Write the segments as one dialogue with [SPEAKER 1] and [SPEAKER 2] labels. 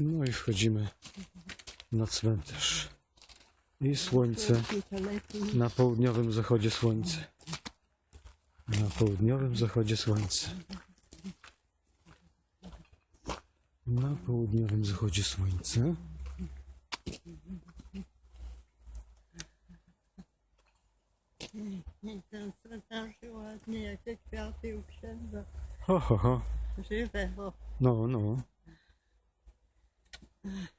[SPEAKER 1] No i wchodzimy na cmentarz. I słońce na południowym zachodzie słońce. Na południowym zachodzie słońce. Na południowym zachodzie słońce.
[SPEAKER 2] Ten cmentarz ładnie, jakie kwiaty u księdza.
[SPEAKER 1] Ho, ho, ho.
[SPEAKER 2] Żywe, bo
[SPEAKER 1] No, no.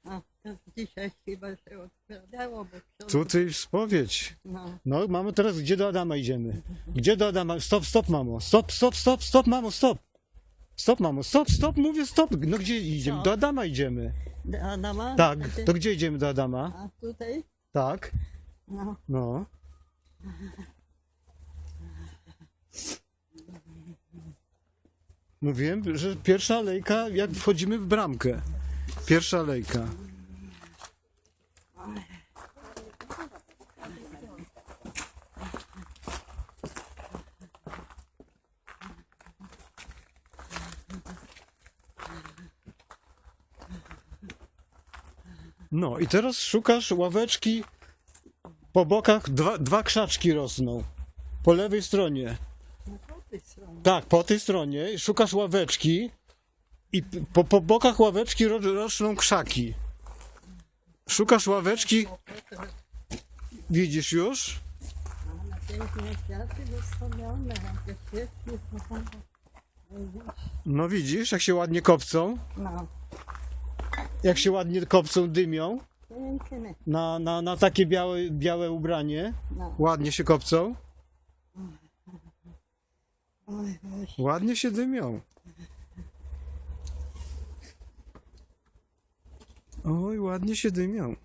[SPEAKER 2] A, to dzisiaj chyba się bo ksiądz...
[SPEAKER 1] Tutaj spowiedź.
[SPEAKER 2] No,
[SPEAKER 1] No, mamy teraz, gdzie do Adama idziemy? Gdzie do Adama? Stop, stop, mamo. Stop, stop, stop, stop, mamo, stop. Stop, mamo, stop, stop, mówię stop. No gdzie idziemy?
[SPEAKER 2] Co?
[SPEAKER 1] Do Adama idziemy.
[SPEAKER 2] do Adama?
[SPEAKER 1] Tak,
[SPEAKER 2] ty-
[SPEAKER 1] to gdzie idziemy do Adama?
[SPEAKER 2] A tutaj?
[SPEAKER 1] Tak,
[SPEAKER 2] No,
[SPEAKER 1] no. Mówiłem, że pierwsza alejka, jak wchodzimy w bramkę. Pierwsza alejka. No i teraz szukasz ławeczki po bokach, dwa, dwa krzaczki rosną. Po lewej stronie.
[SPEAKER 2] no stronie.
[SPEAKER 1] Tak, po tej stronie szukasz ławeczki i po, po bokach ławeczki ro- rosną krzaki. Szukasz ławeczki, widzisz już? No widzisz, jak się ładnie kopcą,
[SPEAKER 2] No,
[SPEAKER 1] jak się ładnie kopcą, dymią na, na, na takie białe, białe ubranie.
[SPEAKER 2] No,
[SPEAKER 1] Ładnie się kopcą, ładnie się dymią. Oj, ładnie się dymią.